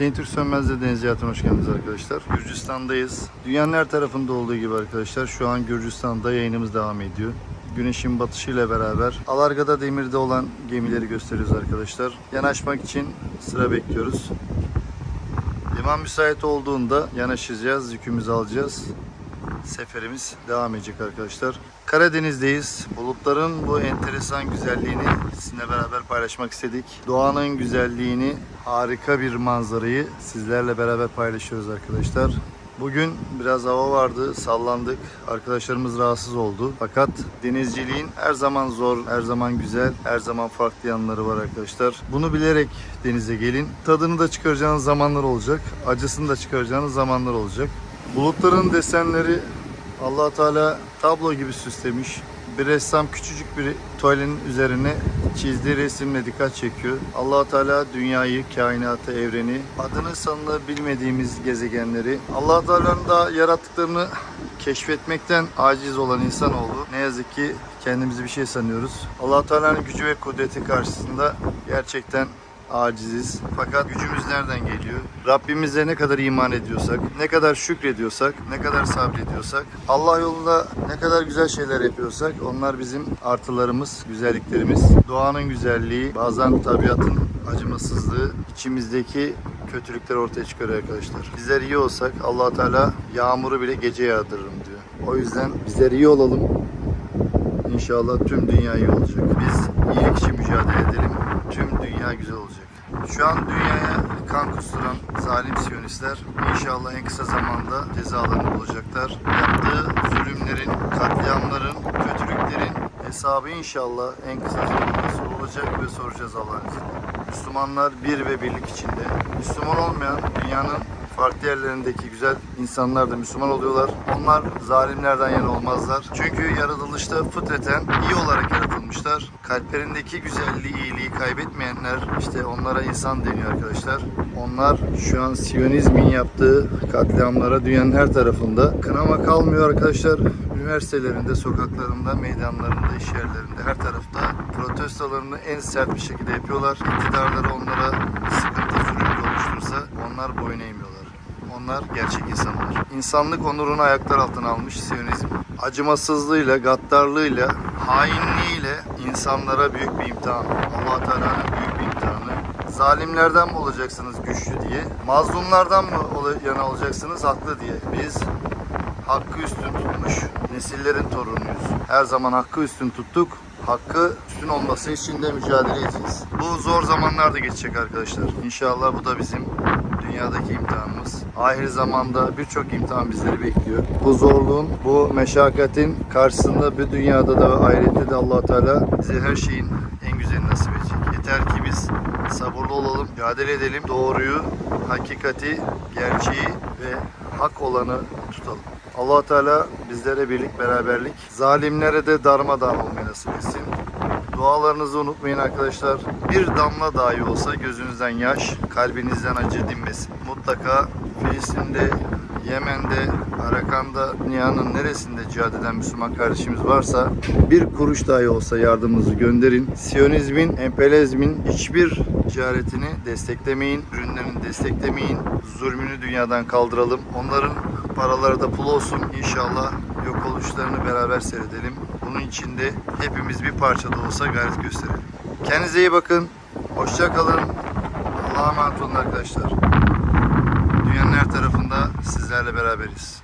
Hüseyin Türk Sönmez'de Deniz Hayatı'na hoş geldiniz arkadaşlar. Gürcistan'dayız. Dünyanın her tarafında olduğu gibi arkadaşlar şu an Gürcistan'da yayınımız devam ediyor. Güneşin batışıyla beraber Alarga'da demirde olan gemileri gösteriyoruz arkadaşlar. Yanaşmak için sıra bekliyoruz. Liman müsait olduğunda yanaşacağız, yükümüzü alacağız. Seferimiz devam edecek arkadaşlar. Karadeniz'deyiz. Bulutların bu enteresan güzelliğini sizinle beraber paylaşmak istedik. Doğanın güzelliğini, harika bir manzarayı sizlerle beraber paylaşıyoruz arkadaşlar. Bugün biraz hava vardı, sallandık. Arkadaşlarımız rahatsız oldu. Fakat denizciliğin her zaman zor, her zaman güzel, her zaman farklı yanları var arkadaşlar. Bunu bilerek denize gelin. Tadını da çıkaracağınız zamanlar olacak. Acısını da çıkaracağınız zamanlar olacak. Bulutların desenleri allah Teala tablo gibi süslemiş. Bir ressam küçücük bir tuvalin üzerine çizdiği resimle dikkat çekiyor. allah Teala dünyayı, kainatı, evreni, adını sanını bilmediğimiz gezegenleri, allah Teala'nın da yarattıklarını keşfetmekten aciz olan insanoğlu ne yazık ki kendimizi bir şey sanıyoruz. allah Teala'nın gücü ve kudreti karşısında gerçekten aciziz. Fakat gücümüz nereden geliyor? Rabbimize ne kadar iman ediyorsak, ne kadar şükrediyorsak, ne kadar sabrediyorsak, Allah yolunda ne kadar güzel şeyler yapıyorsak onlar bizim artılarımız, güzelliklerimiz. Doğanın güzelliği, bazen tabiatın acımasızlığı, içimizdeki kötülükler ortaya çıkarıyor arkadaşlar. Bizler iyi olsak allah Teala yağmuru bile gece yağdırırım diyor. O yüzden bizler iyi olalım. İnşallah tüm dünya iyi olacak. Biz iyilik için mücadele edelim. Tüm dünya güzel olacak. Şu an dünyaya kan kusturan zalim siyonistler inşallah en kısa zamanda cezalarını bulacaklar. Yaptığı zulümlerin, katliamların, kötülüklerin hesabı inşallah en kısa zamanda sorulacak ve soracağız Allah'ın izniyle. Müslümanlar bir ve birlik içinde. Müslüman olmayan dünyanın farklı yerlerindeki güzel insanlar da Müslüman oluyorlar. Onlar zalimlerden yana olmazlar. Çünkü yaratılışta fıtreten iyi olarak yaratılmışlar. Kalplerindeki güzelliği, iyiliği kaybetmeyenler işte onlara insan deniyor arkadaşlar. Onlar şu an Siyonizmin yaptığı katliamlara dünyanın her tarafında. Kınama kalmıyor arkadaşlar. Üniversitelerinde, sokaklarında, meydanlarında, iş yerlerinde, her tarafta protestolarını en sert bir şekilde yapıyorlar. İktidarları onlara sıkıntı, zulüm oluşturursa onlar boyun eğmiyorlar. Onlar gerçek insanlar. İnsanlık onurunu ayaklar altına almış Siyonizm. Acımasızlığıyla, gaddarlığıyla, hainliğiyle insanlara büyük bir imtihan. allah Teala'nın büyük bir imtihanı. Zalimlerden mi olacaksınız güçlü diye, mazlumlardan mı yana olacaksınız haklı diye. Biz hakkı üstün tutmuş nesillerin torunuyuz. Her zaman hakkı üstün tuttuk. Hakkı üstün olması için de mücadele edeceğiz. Bu zor zamanlar da geçecek arkadaşlar. İnşallah bu da bizim dünyadaki imtihanımız. Ahir zamanda birçok imtihan bizleri bekliyor. Bu zorluğun, bu meşakkatin karşısında bir dünyada da ve ahirette de allah Teala bize her şeyin en güzelini nasip edecek. Yeter ki biz sabırlı olalım, mücadele edelim. Doğruyu, hakikati, gerçeği ve hak olanı tutalım. allah Teala bizlere birlik, beraberlik, zalimlere de darmadağın olmayı nasip etsin. Dualarınızı unutmayın arkadaşlar. Bir damla dahi olsa gözünüzden yaş, kalbinizden acı dinmesin. Mutlaka Filistin'de, Yemen'de, Arakan'da, dünyanın neresinde cihad eden Müslüman kardeşimiz varsa bir kuruş dahi olsa yardımınızı gönderin. Siyonizmin, emperyalizmin hiçbir ticaretini desteklemeyin, ürünlerini desteklemeyin. Zulmünü dünyadan kaldıralım. Onların paraları da pul olsun. İnşallah yok oluşlarını beraber seyredelim. Bunun için de hepimiz bir parça da olsa gayret gösterelim. Kendinize iyi bakın. Hoşça kalın. Allah'a emanet olun arkadaşlar. Dünyanın her tarafında sizlerle beraberiz.